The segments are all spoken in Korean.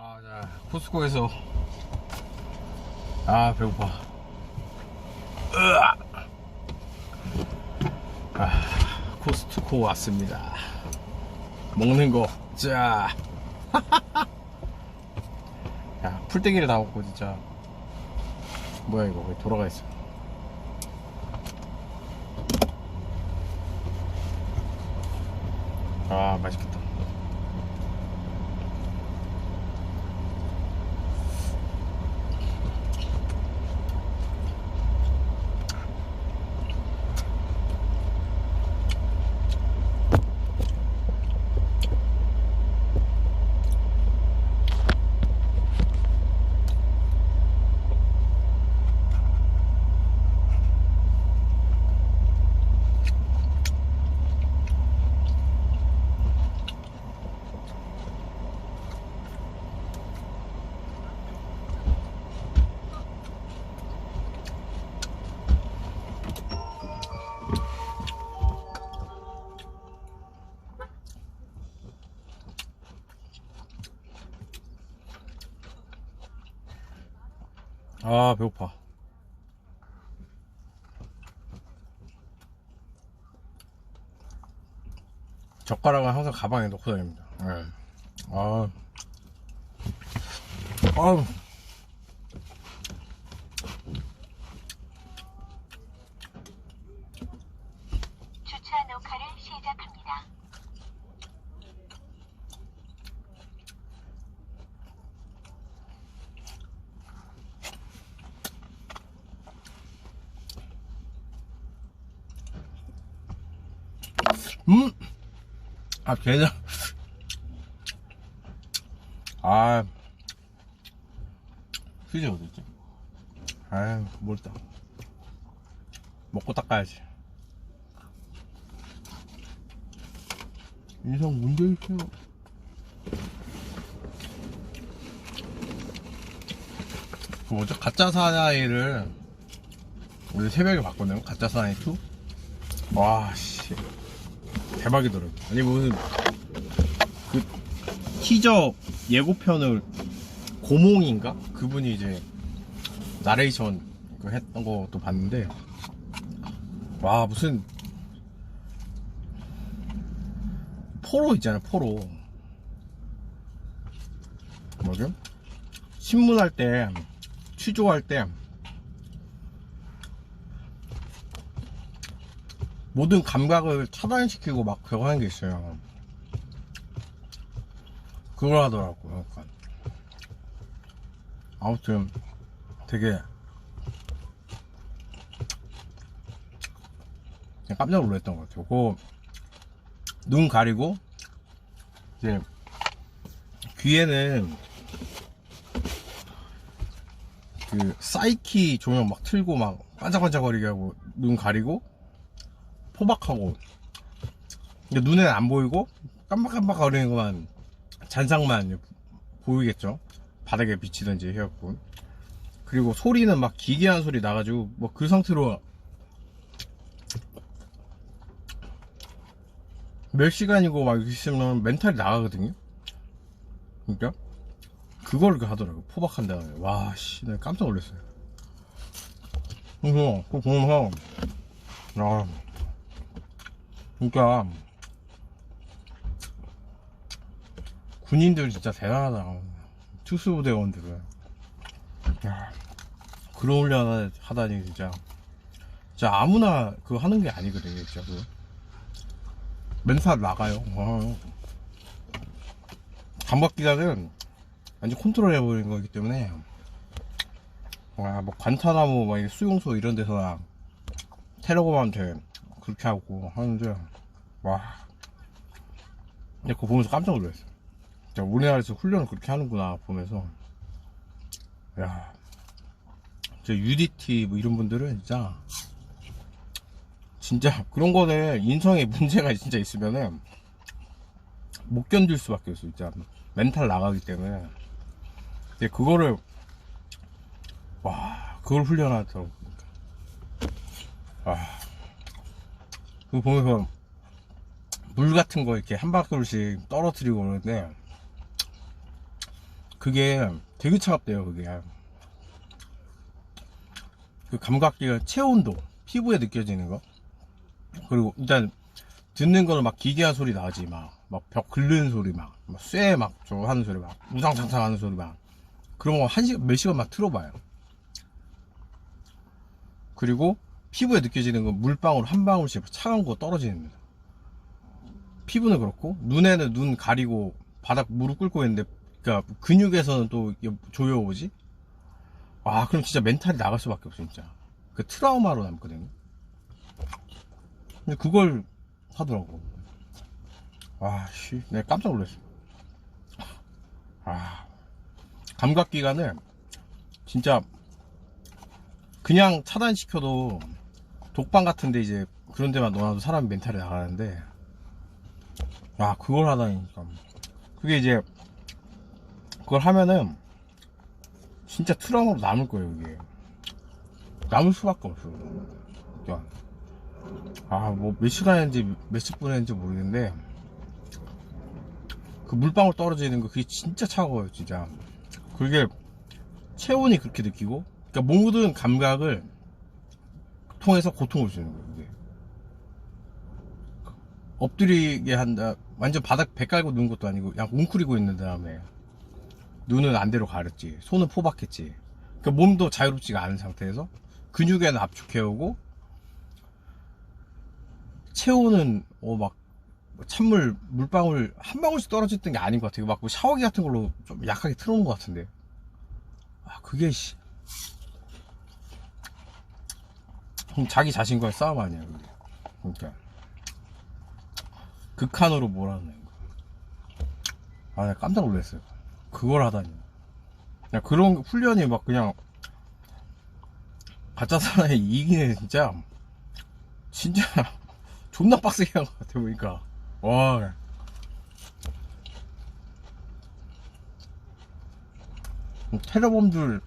아, 자, 코스코에서 아, 배고파. 으아! 아, 코스트코 왔습니다. 먹는 거, 자. 야, 풀떼기를 다 먹고, 진짜. 뭐야, 이거. 왜 돌아가 있어. 아, 맛있겠다. 아, 배고파. 젓가락은 항상 가방에 넣고 다닙니다. 예. 아, 아우. 주차 녹화를 시작합니다. 음! 아, 게장. 아. 휴지 어딨지? 아유, 뭘다. 먹고 닦아야지. 인성 문제 있어요. 그 뭐죠? 가짜 사나이를 우리 새벽에 봤거든요. 가짜 사나이 2. 와, 씨. 대박이더라고. 아니 무슨 그 티저 예고편을 고몽인가? 그분이 이제 나레이션 그 했던 것도 봤는데 와 무슨 포로 있잖아요 포로. 뭐죠? 신문할 때 취조할 때 모든 감각을 차단시키고 막 그거 하는 게 있어요. 그걸 하더라고요. 약간. 아무튼 되게 깜짝 놀랐던 것 같아요. 그눈 가리고 이제 귀에는 그 사이키 조명 막 틀고 막 반짝반짝거리게 하고 눈 가리고 포박하고. 근데 눈에는 안 보이고 깜박깜박 거리는 것만 잔상만 보이겠죠? 바닥에 비치든지 해갖고 그리고 소리는 막 기괴한 소리 나가지고 뭐 그 상태로 몇 시간이고 막 있으면 멘탈이 나가거든요? 그러니까 그걸 하더라고 포박한 다음에 와씨 깜짝 놀랐어요. 그래서 그거 보면서 아 그러니까 군인들 진짜 대단하다. 특수부대원들은. 야, 훈련 하다니 진짜. 진짜 아무나 그거 하는 게 아니거든요 진짜 그거 멘탈 나가요. 와. 감각기관은 완전 컨트롤 해버리는 거기 때문에. 와, 뭐 관타나무 막 수용소 이런 데서나 테러범한테 그렇게 하고 하는데 와. 그거 보면서 깜짝 놀랐어 진짜 우리나라에서 훈련을 그렇게 하는구나 보면서. 야. 진짜 UDT 뭐 이런 분들은 진짜 진짜 그런 거는 인성에 문제가 진짜 있으면은 못 견딜 수밖에 없어 진짜. 멘탈 나가기 때문에. 근데 그거를 와 그걸 훈련하더라고 와 그거 보면서 물 같은 거 이렇게 한 바퀴씩 떨어뜨리고 그러는데 그게 되게 차갑대요, 그게. 그 감각기가 체온도, 피부에 느껴지는 거. 그리고 일단 듣는 거는 막 기괴한 소리 나지, 막. 막 벽 긁는 소리 막, 막쇠막 저거 하는 소리 막, 우상창창 하는 소리 막. 그런 거 한 시간, 몇 시간 막 틀어봐요. 그리고 피부에 느껴지는 건 물방울 한 방울씩 차가운 거 떨어지는 겁니다. 피부는 그렇고, 눈에는 눈 가리고 바닥 무릎 꿇고 있는데, 그니까 근육에서는 또 조여오지? 아, 그럼 진짜 멘탈이 나갈 수밖에 없어, 진짜. 그 트라우마로 남거든요. 근데 그걸 하더라고. 아, 씨, 내가 깜짝 놀랐어. 아, 감각기관을 진짜 그냥 차단시켜도 독방 같은데 이제 그런 데만 넣어놔도 사람 멘탈이 나가는데, 아, 그걸 하다니까. 그게 이제, 그걸 하면은, 진짜 트라우마로 남을 거예요, 이게. 남을 수밖에 없어. 그러니까 아, 뭐, 몇 시간 했는지, 몇십 분 했는지 모르겠는데, 그 물방울 떨어지는 거, 그게 진짜 차가워요, 진짜. 그게, 체온이 그렇게 느끼고, 그러니까 모든 감각을 통해서 고통을 주는 거예요, 그게. 엎드리게 한다, 완전 바닥 배 깔고 누운 것도 아니고, 그냥 웅크리고 있는 다음에, 눈은 안대로 가렸지, 손은 포박했지. 그러니까 몸도 자유롭지가 않은 상태에서, 근육에는 압축해오고, 체온은 어 막 찬물 물방울 한 방울씩 떨어졌던 게 아닌 것 같아요. 막 뭐 샤워기 같은 걸로 좀 약하게 틀어놓은 것 같은데. 아 그게 씨. 자기 자신과의 싸움 아니야. 그게. 그러니까 극한으로 몰아넣는 거. 아 내가 깜짝 놀랐어요. 그걸 하다니. 그냥 그런 훈련이 막 그냥 가짜 사나이 이기네 진짜. 진짜 존나 빡세게 한 것 같아 보니까 와 테러범들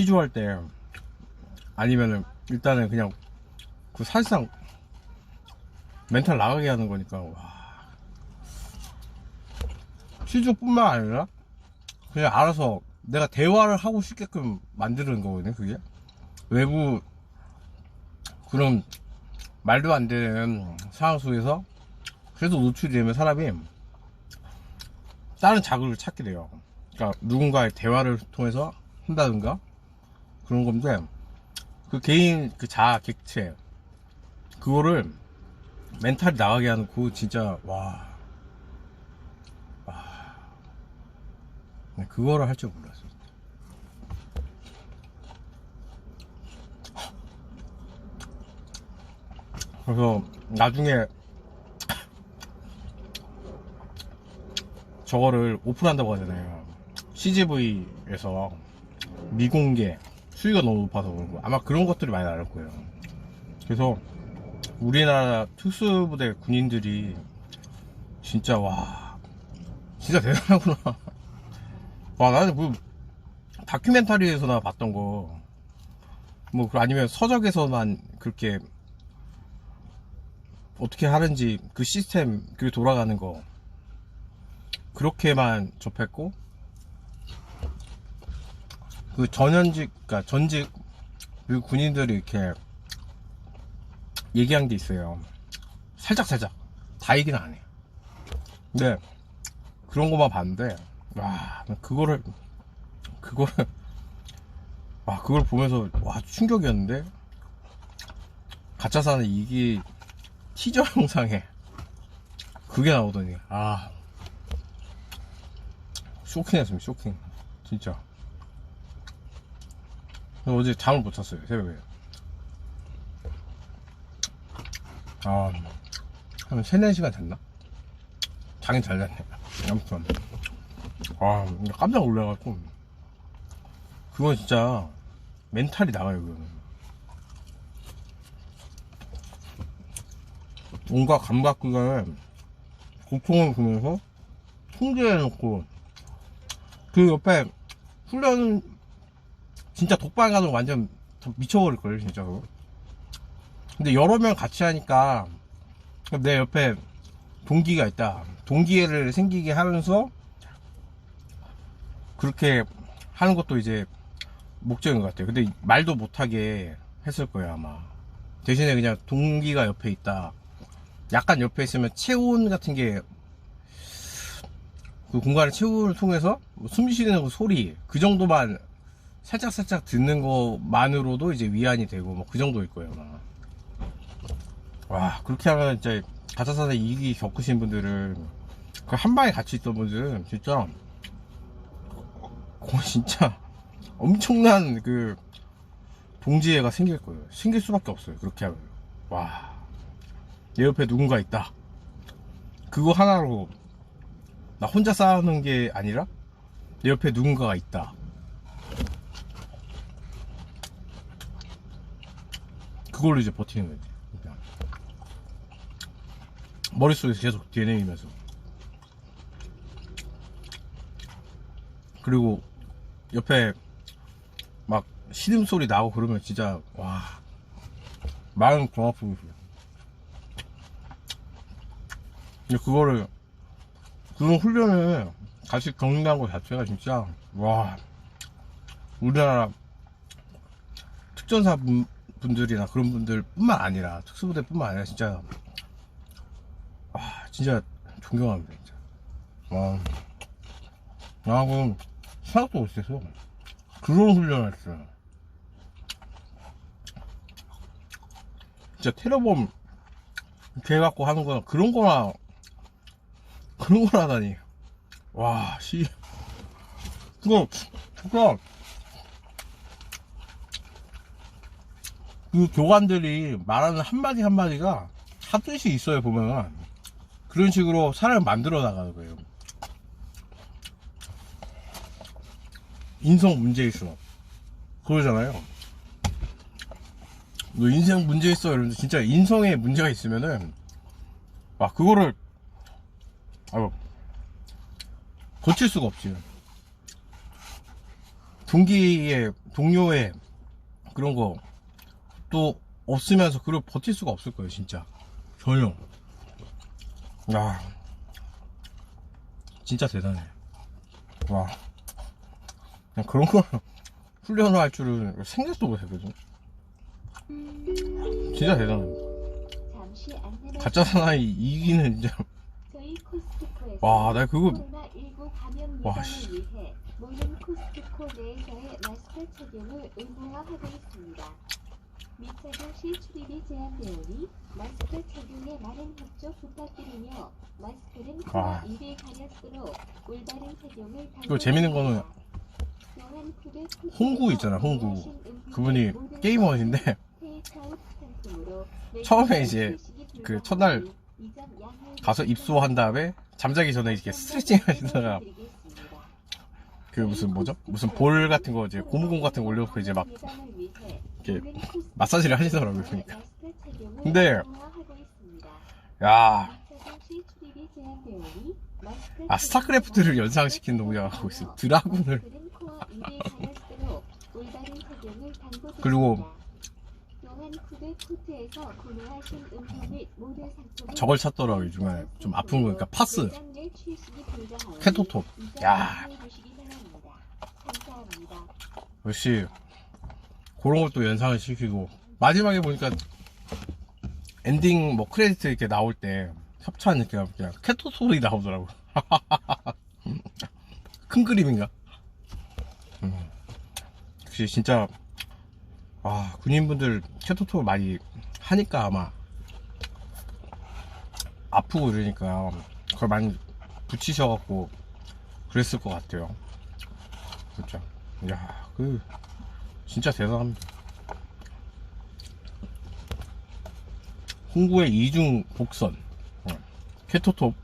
취조할 때 아니면은 일단은 그냥 그 사실상 멘탈 나가게 하는 거니까 와 취조뿐만 아니라 그냥 알아서 내가 대화를 하고 싶게끔 만드는 거거든요 그게 외부 그런 말도 안 되는 상황 속에서 그래도 노출이 되면 사람이 다른 자극을 찾게 돼요. 그러니까 누군가의 대화를 통해서 한다든가 그런 건데 그 개인 그 자아 객체 그거를 멘탈이 나가게 하는 그 진짜 와, 와. 네, 그거를 할 줄 몰랐어요. 그래서 나중에 저거를 오픈한다고 하잖아요. CGV에서 미공개 수위가 너무 높아서 그런고 아마 그런 것들이 많이 나올 거예요. 그래서 우리나라 특수부대 군인들이 진짜 와 진짜 대단하구나. 와 나는 그 다큐멘터리에서나 봤던 거뭐 아니면 서적에서만 그렇게 어떻게 하는지 그 시스템 그 돌아가는 거 그렇게만 접했고 그 전현직 그러니까 전직 그 군인들이 이렇게 얘기한 게 있어요. 살짝 살짝. 다 얘기는 안 해요. 근데 그런 거만 봤는데 와 그거를 그거를 와 그걸 보면서 와 충격이었는데 가짜 사는 이게 티저 영상에 그게 나오더니 아 쇼킹했습니다 쇼킹. 진짜 어제 잠을 못 잤어요 새벽에. 아 한 3, 4시간 잤나? 자긴 잘 잤네. 아무튼. 아 깜짝 놀라가지고. 그건 진짜 멘탈이 나가요 그거는. 온갖 감각기관을 고통을 주면서 통제해놓고 그 옆에 훈련 진짜 독방 가도 완전 미쳐버릴걸요 진짜 그거 근데 여러 명 같이 하니까 내 옆에 동기가 있다. 동기를 생기게 하면서 그렇게 하는 것도 이제 목적인 것 같아요. 근데 말도 못하게 했을 거예요, 아마. 대신에 그냥 동기가 옆에 있다. 약간 옆에 있으면 체온 같은 게 그 공간의 체온을 통해서 숨 쉬는 그 소리 그 정도만 살짝 살짝 듣는 것만으로도 이제 위안이 되고 뭐 그 정도일 거예요. 아마. 와 그렇게 하면 진짜 가짜사자 이기 겪으신 분들은 그 한 방에 같이 있던 분들은 진짜 거 진짜 엄청난 그 동지애가 생길 거예요. 생길 수밖에 없어요. 그렇게 하면 와. 내 옆에 누군가 있다. 그거 하나로 나 혼자 싸우는 게 아니라 내 옆에 누군가가 있다. 그걸로 이제 버티는 거지. 그냥. 머릿속에서 계속 되뇌이면서. 그리고 옆에 막 신음소리 나고 그러면 진짜 와 마음 더 아프고 그래요. 근데 그거를 그런 훈련을 같이 겪는다는 것 자체가 진짜 와 우리나라 특전사 분, 분들이나 그런 분들 뿐만 아니라 특수부대 뿐만 아니라 진짜 와 진짜 존경합니다 진짜. 와. 나하고 생각도 못해서 그런 훈련을 했어요. 진짜 테러범 해갖고 하는 거나 그런 거나 그런 걸 하다니. 와, 씨. 그거, 그거, 그 교관들이 말하는 한마디 한마디가 사뜻이 있어요, 보면은. 그런 식으로 사람을 만들어 나가는 거예요. 인성 문제 있어. 그러잖아요. 너 인생 문제 있어. 이러면서 진짜 인성에 문제가 있으면은, 와, 그거를, 아유, 고칠 수가 없지. 동기의, 동료의 그런 거 또 없으면서 그걸 버틸 수가 없을 거예요, 진짜. 전혀. 야 진짜 대단해. 와. 그냥 그런 걸 훈련을 할 줄은 생각도 못 했거든. 진짜 대단해. 가짜 사나이 이기는 진짜. 와, 나 그거- 코로나19 감염 와, 예방을 씨. 위해 모든 코스트코 내에서의 마스크 착용을 의무화하고 있습니다. 미착용 시 출입이 제한되오니 마스크 착용에 많은 협조 부탁드리며 마스크는 와. 입을 가렸도록 올바른 착용을 아. 이거 재밌는 거는 홍구 있잖아, 홍구. 그분이 게이머인데 상품으로 처음에 이제 그 첫날 가서 입소한 다음에 잠자기 전에 이렇게 스트레칭 하시다가 그 무슨 뭐죠? 무슨 볼 같은 거 이제 고무공 같은 거 올려놓고 이제 막 이렇게 마사지를 하시더라고요, 그러니까. 근데 야, 아 스타크래프트를 연상시키는 동작을 하고 있어. 드라군을. 그리고 저걸 찾더라고요, 중간에. 좀 아픈 거니까 파스. 캐토톱. 야. 역시 그런 것도 연상을 시키고 마지막에 보니까 엔딩 뭐 크레디트 이렇게 나올 때 협찬 이렇게 때 캐토 소리 나오더라고 큰 그림인가? 음. 역시 진짜 아 군인분들 캐토톡 많이 하니까 아마 아프고 이러니까 그걸 많이 붙이셔갖고 그랬을 것 같아요 진짜 야, 그 진짜 대단합니다. 홍구의 이중 복선, 어, 캐토톱,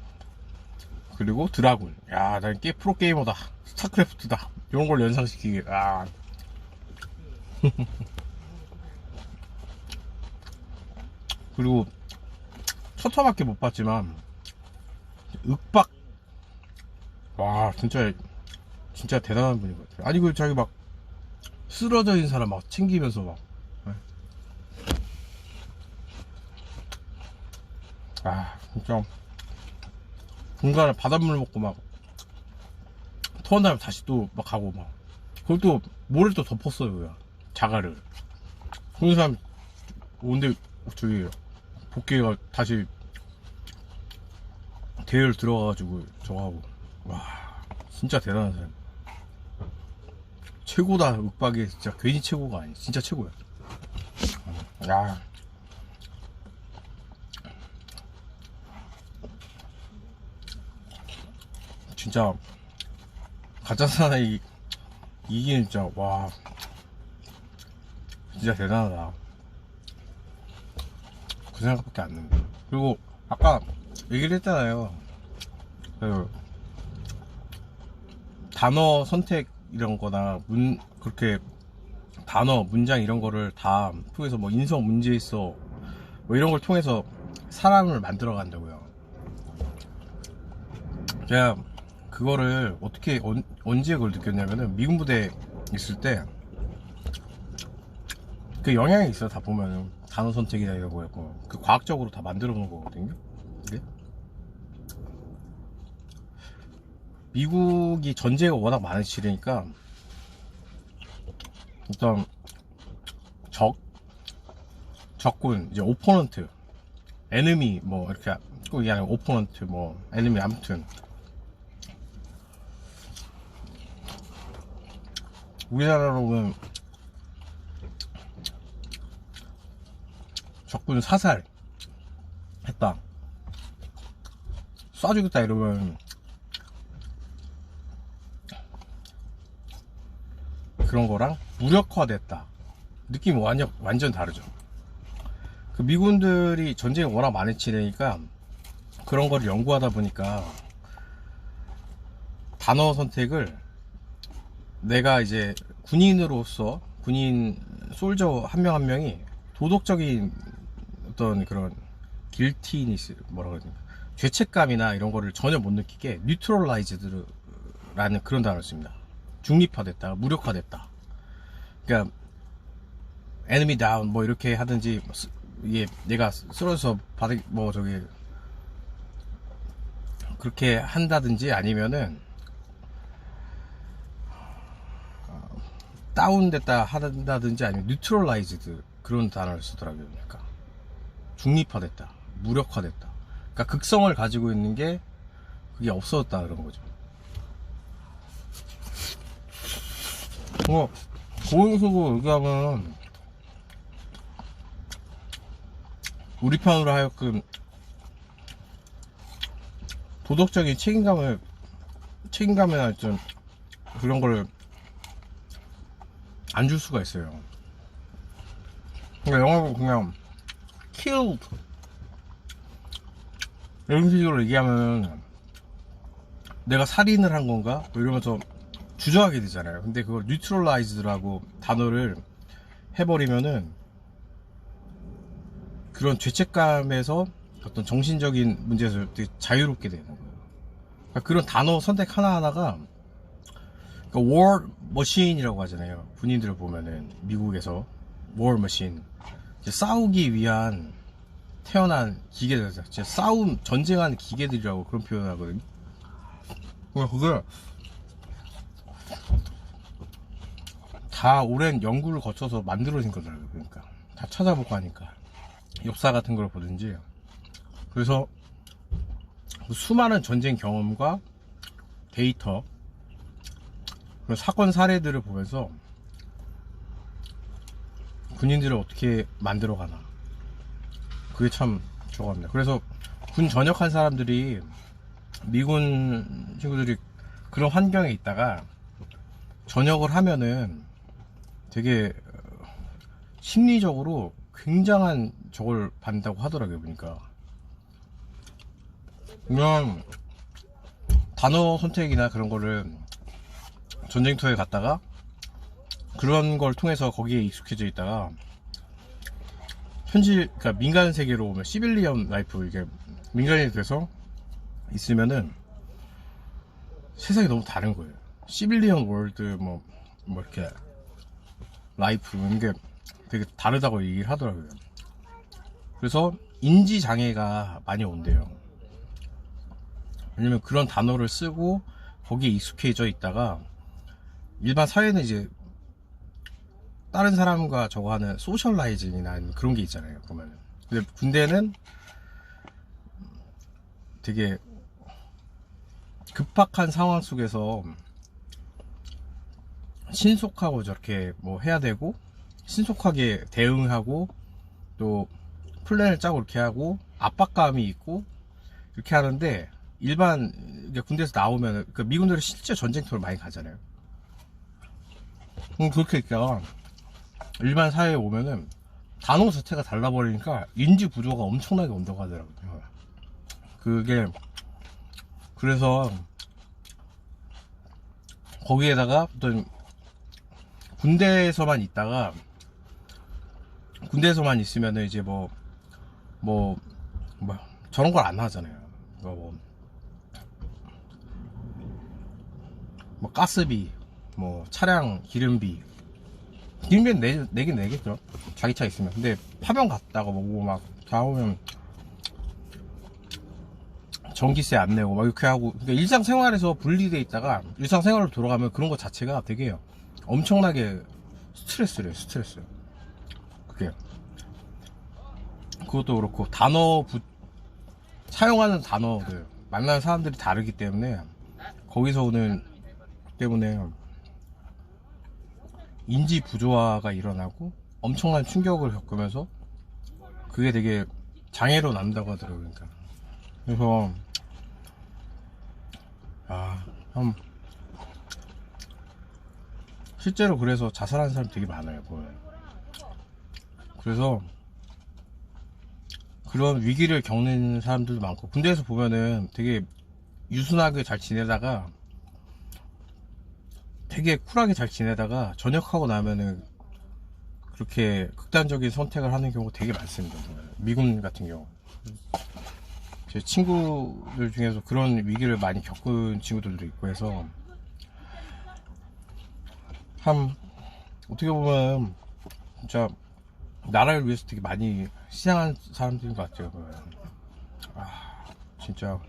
그리고 드라군. 야, 난 게 프로 게이머다. 스타크래프트다. 이런 걸 연상시키게. 아. 그리고 첫 화밖에 못 봤지만 윽박. 와, 진짜 진짜 대단한 분인 것 같아요. 아니, 그, 자기 막, 쓰러져 있는 사람 막 챙기면서 막. 네. 아, 진짜. 중간에 바닷물 먹고 막 토한 다음에 다시 또 막 가고 막 그걸 또 모래를 또 덮었어요 그냥 자갈을 그런 사람 온데 저기 복귀가 다시 대회를 들어가가지고 저거 하고 와 진짜 대단한 사람 최고다. 윽박이 진짜 괜히 최고가 아니 진짜 최고야. 야. 진짜 가짜 사나이 이기는 진짜 와. 진짜 대단하다. 그 생각밖에 안 듭니다. 그리고 아까 얘기를 했잖아요. 그 단어 선택 이런 거나 문 그렇게 단어 문장 이런 거를 다 통해서 뭐 인성 문제 있어 뭐 이런 걸 통해서 사람을 만들어 간다고요. 제가 그거를 어떻게 언, 언제 그걸 느꼈냐면은 미군 부대 있을 때 그 영향이 있어요 다 보면은. 단어 선택이나 이런 거였고 그 과학적으로 다 만들어 놓은 거거든요 그게 미국이 전제가 워낙 많으시니까 일단 적 적군 이제 오포넌트 에너미 뭐 이렇게 꼭 아니라 오포넌트 뭐 에너미 아무튼. 우리나라로는 적군 사살 했다. 쏴주겠다 이러면 그런 거랑 무력화됐다. 느낌이 완전 완전 다르죠. 그 미군들이 전쟁이 워낙 많이 치르니까 그런 거를 연구하다 보니까 단어 선택을 내가 이제 군인으로서 군인 솔저 한 명 한 명이 도덕적인 어떤 그런 길티니스 뭐라 그러지? 죄책감이나 이런 거를 전혀 못 느끼게 뉴트럴라이즈드라는 그런 단어를 씁니다. 중립화됐다, 무력화됐다. 그러니까 enemy down 뭐 이렇게 하든지 뭐 쓰- 이게 내가 쓰러져서 바닥 뭐 저기 그렇게 한다든지 아니면은 다운됐다 한다든지 아니면 뉴트럴라이즈드 그런 단어를 쓰더라고요. 그러니까 중립화됐다, 무력화됐다. 그러니까 극성을 가지고 있는 게 그게 없어졌다 그런 거죠. 뭐 고용수고 얘기하면 우리 편으로 하여금 도덕적인 책임감을 책임감이나 좀 그런 걸 안 줄 수가 있어요. 그러니까 영어로 그냥 killed 이런 식으로 얘기하면 내가 살인을 한 건가? 뭐 이러면서 주저하게 되잖아요. 근데 그걸 neutralize라고 단어를 해버리면은 그런 죄책감에서 어떤 정신적인 문제에서 되게 자유롭게 되는 거예요. 그러니까 그런 단어 선택 하나하나가 그러니까 war machine이라고 하잖아요. 군인들을 보면은 미국에서 war machine 싸우기 위한 태어난 기계들, 싸움 전쟁하는 기계들이라고 그런 표현을 하거든요. 그러니까 그게 다 오랜 연구를 거쳐서 만들어진 거더라고요. 그러니까 다 찾아보고 하니까 역사 같은 걸 보든지 그래서 그 수많은 전쟁 경험과 데이터 사건 사례들을 보면서 군인들을 어떻게 만들어 가나 그게 참 좋아합니다. 그래서 군 전역한 사람들이 미군 친구들이 그런 환경에 있다가 전역을 하면은 되게 어, 심리적으로 굉장한 저걸 받는다고 하더라고요 보니까 그냥 단어 선택이나 그런 거를 전쟁터에 갔다가 그런 걸 통해서 거기에 익숙해져 있다가 현실 그러니까 민간 세계로 오면 시빌리언 라이프 이게 민간인이 돼서 있으면은 세상이 너무 다른 거예요. 시빌리언 월드 뭐, 뭐 이렇게 라이프 이런 게 되게 다르다고 얘기를 하더라고요. 그래서 인지 장애가 많이 온대요. 왜냐면 그런 단어를 쓰고 거기에 익숙해져 있다가 일반 사회는 이제 다른 사람과 저거 하는 소셜라이징이나 그런 게 있잖아요. 보면은. 근데 군대는 되게 급박한 상황 속에서 신속하고 저렇게 뭐 해야 되고 신속하게 대응하고 또 플랜을 짜고 이렇게 하고 압박감이 있고 이렇게 하는데 일반 군대에서 나오면 그 미군들은 실제 전쟁터를 많이 가잖아요. 음, 그렇게 있다가 일반 사회에 오면은 단어 자체가 달라버리니까 인지 구조가 엄청나게 온다고 하더라고요. 그게 그래서 거기에다가 어떤 군대에서만 있다가 군대에서만 있으면은 이제 뭐 뭐, 뭐, 저런 걸 안 하잖아요. 이거 뭐, 뭐, 가스비, 뭐, 차량 기름비. 기름비는 내, 내긴 내겠죠. 자기 차 있으면. 근데 파병 갔다가 뭐고 막, 나오면, 전기세 안 내고 막 이렇게 하고, 그러니까 일상생활에서 분리돼 있다가 일상생활로 돌아가면 그런 것 자체가 되게 엄청나게 스트레스래요, 스트레스. 그게. 그것도 그렇고 단어 부- 사용하는 단어들 만나는 사람들이 다르기 때문에 거기서 오는 때문에 인지 부조화가 일어나고 엄청난 충격을 겪으면서 그게 되게 장애로 남다고 하더라고요. 그러니까. 그래서 아, 참 실제로 그래서 자살하는 사람 되게 많아요. 보면. 그래서 그런 위기를 겪는 사람들도 많고 군대에서 보면은 되게 유순하게 잘 지내다가 되게 쿨하게 잘 지내다가 전역하고 나면은 그렇게 극단적인 선택을 하는 경우가 되게 많습니다. 미군 같은 경우. 제 친구들 중에서 그런 위기를 많이 겪은 친구들도 있고 해서 참 어떻게 보면 진짜 나라를 위해서 되게 많이 희생한 사람들인 것 같아요. 아, 진짜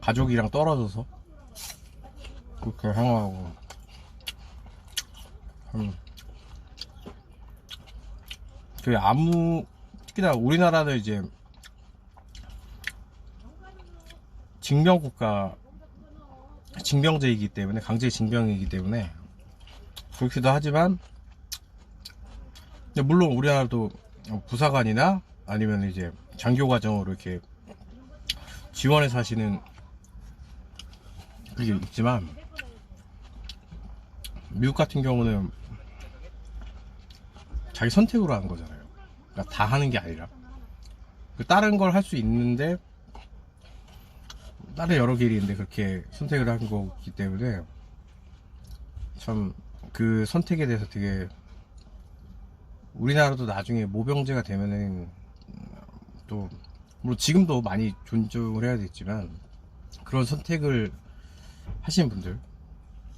가족이랑 떨어져서 그렇게 행하고 음. 그 아무 특히나 우리나라는 이제 징병 국가 징병제이기 때문에 강제 징병이기 때문에 그렇기도 하지만 물론 우리나라도 부사관이나 아니면 이제 장교 과정으로 이렇게 지원해서 하시는 그게 있지만 미국 같은 경우는 자기 선택으로 하는 거잖아요. 그러니까 다 하는 게 아니라 그 다른 걸 할 수 있는데 다른 여러 길이 있는데 그렇게 선택을 한 거기 때문에 참 그 선택에 대해서 되게 우리나라도 나중에 모병제가 되면은 또 물론 지금도 많이 존중을 해야 되겠지만 그런 선택을 하신 분들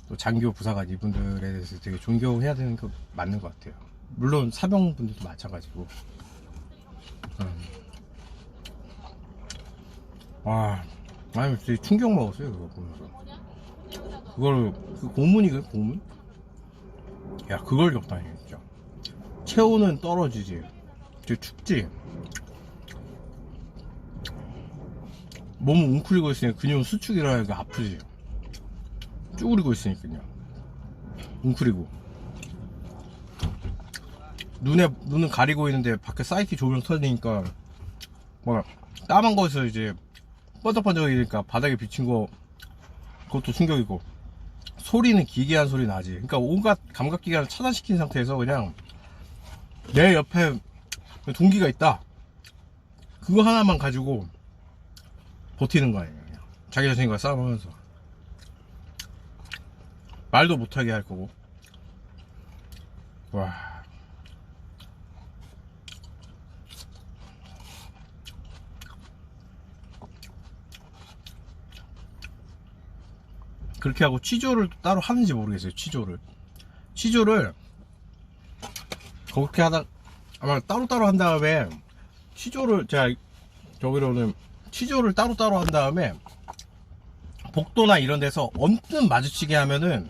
또 장교 부사관 이분들에 대해서 되게 존경해야 되는 거 맞는 것 같아요. 물론 사병분들도 마찬가지고. 음. 와, 아니 되게 충격 먹었어요 그거 보면서. 그걸 그 고문이거든 고문? 야 그걸 겪다니 진짜. 체온은 떨어지지. 되게 춥지. 몸은 웅크리고 있으니까 근육은 수축이라니까 아프지. 쭈그리고 있으니까요. 웅크리고. 눈에, 눈은 가리고 있는데 밖에 사이키 조명 터지니까, 막, 까만 거에서 이제, 번쩍번쩍이니까 바닥에 비친 거, 그것도 충격이고, 소리는 기괴한 소리 나지. 그러니까 온갖 감각기관을 차단시킨 상태에서 그냥, 내 옆에 동기가 있다. 그거 하나만 가지고, 버티는 거 아니에요. 자기 자신과 싸움하면서. 말도 못하게 할 거고. 와. 그렇게 하고 취조를 따로 하는지 모르겠어요. 취조를. 취조를 그렇게 하다 아마 따로따로 한 다음에 취조를 제가 저기로는 취조를 따로따로 한 다음에 복도나 이런 데서 언뜻 마주치게 하면은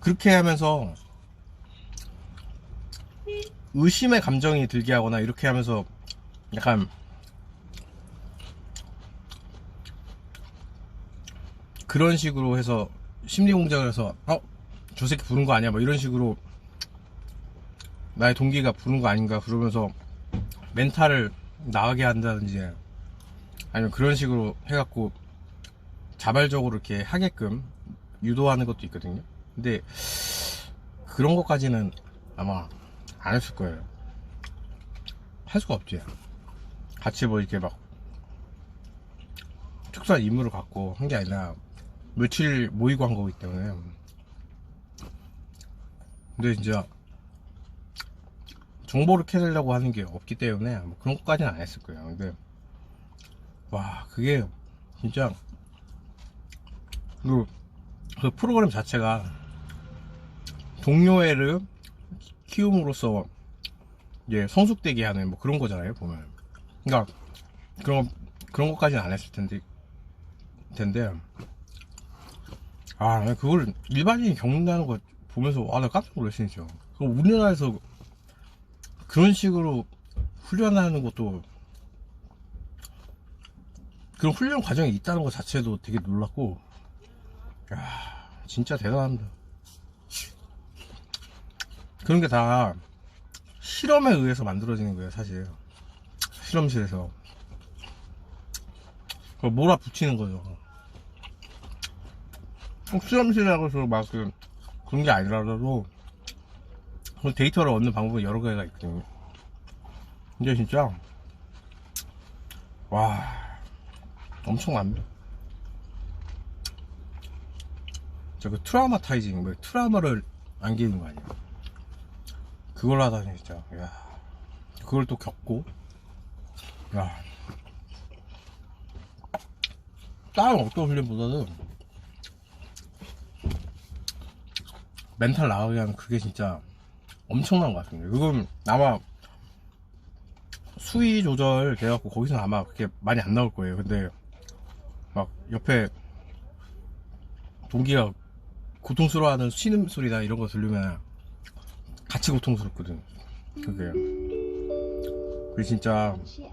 그렇게 하면서 의심의 감정이 들게 하거나 이렇게 하면서 약간 그런 식으로 해서 심리 공작을 해서 어? 저 새끼 부른 거 아니야? 뭐 이런 식으로 나의 동기가 부른 거 아닌가 그러면서 멘탈을 나가게 한다든지 아니면 그런 식으로 해갖고 자발적으로 이렇게 하게끔 유도하는 것도 있거든요. 근데 그런 것까지는 아마 안 했을 거예요. 할 수가 없지. 같이 뭐 이렇게 막 특수한 임무를 갖고 한 게 아니라 며칠 모이고 한 거기 때문에. 근데 진짜 정보를 캐내려고 하는 게 없기 때문에 뭐 그런 것까지는 안 했을 거예요. 근데 와 그게 진짜 그, 그 프로그램 자체가 동료애를 키움으로써 이제 성숙되게 하는 뭐 그런 거잖아요 보면. 그러니까 그런 그런 것까지는 안 했을 텐데 텐데 아나 그걸 일반인이 겪는다는 거 보면서 아 나 깜짝 놀랐어요 진짜. 그 우리나라에서 그런 식으로 훈련하는 것도 그런 훈련 과정이 있다는 것 자체도 되게 놀랐고 야 진짜 대단합니다. 그런 게 다 실험에 의해서 만들어지는 거예요 사실. 실험실에서. 그걸 몰아 붙이는 거죠 꼭 실험실이라고 해서 막 그, 그런 게 아니라도 그 데이터를 얻는 방법이 여러 가지가 있거든요. 근데 진짜 와 엄청납니다. 저그 트라우마타이징 뭐 트라우마를 안기는 거 아니야? 그걸 하다니 진짜 야 그걸 또 겪고 야 다른 어떤 훈련보다는 멘탈 나가게 하는 그게 진짜 엄청난 것 같습니다. 그건 아마 수위 조절 돼갖고 거기서 는 아마 그렇게 많이 안 나올 거예요. 근데 막 옆에 동기가 고통스러워하는 쉬는 소리나 이런 거 들으면 같이 고통스럽거든. 그게. 그게 진짜 잠시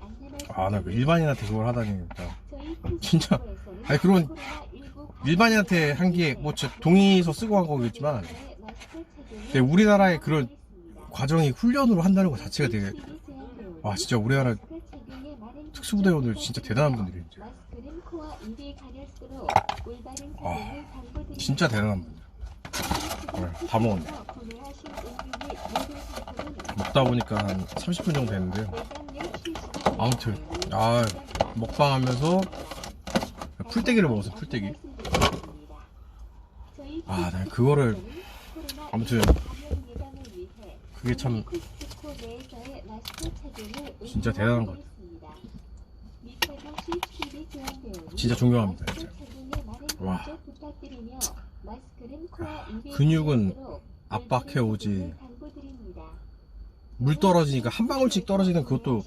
안내 아나 일반인한테 그걸 하다니 진짜 진짜. 아니, 그런 코로나19 일반인한테 한 게 뭐 동의서 쓰고 한 거겠지만 근데 우리나라의 그런 과정이 훈련으로 한다는 것 자체가 되게 와 진짜 우리나라 특수부대원들 진짜 대단한 올바른 아. 진짜 대단한 분들. 네, 다 먹었네. 먹다 보니까 한 30분 정도 됐는데요. 아무튼 아 먹방하면서 풀떼기를 먹었어 풀떼기. 아, 나 그거를 아무튼 그게 참 진짜 대단한 것 같아요. 진짜 존경합니다, 진짜. 와. 근육은 압박해 오지. 물 떨어지니까 한 방울씩 떨어지는 그것도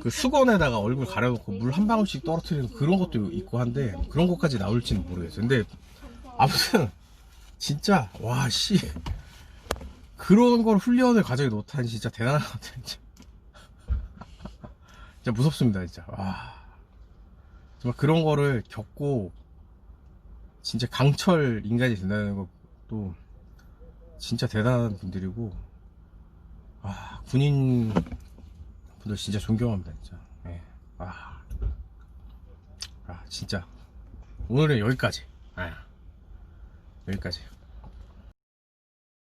그 수건에다가 얼굴 가려놓고 물 한 방울씩 떨어뜨리는 그런 것도 있고 한데 그런 것까지 나올지는 모르겠어요. 근데 아무튼 진짜 와 씨. 그런 걸 훈련을 가정에 놓다니 진짜 대단한 것 같아요. 진짜, 진짜 무섭습니다. 진짜. 와. 정말 그런 거를 겪고 진짜 강철 인간이 된다는 것도 진짜 대단한 분들이고 아 군인 분들 진짜 존경합니다 진짜. 예. 아, 아 진짜. 오늘은 여기까지. 아, 여기까지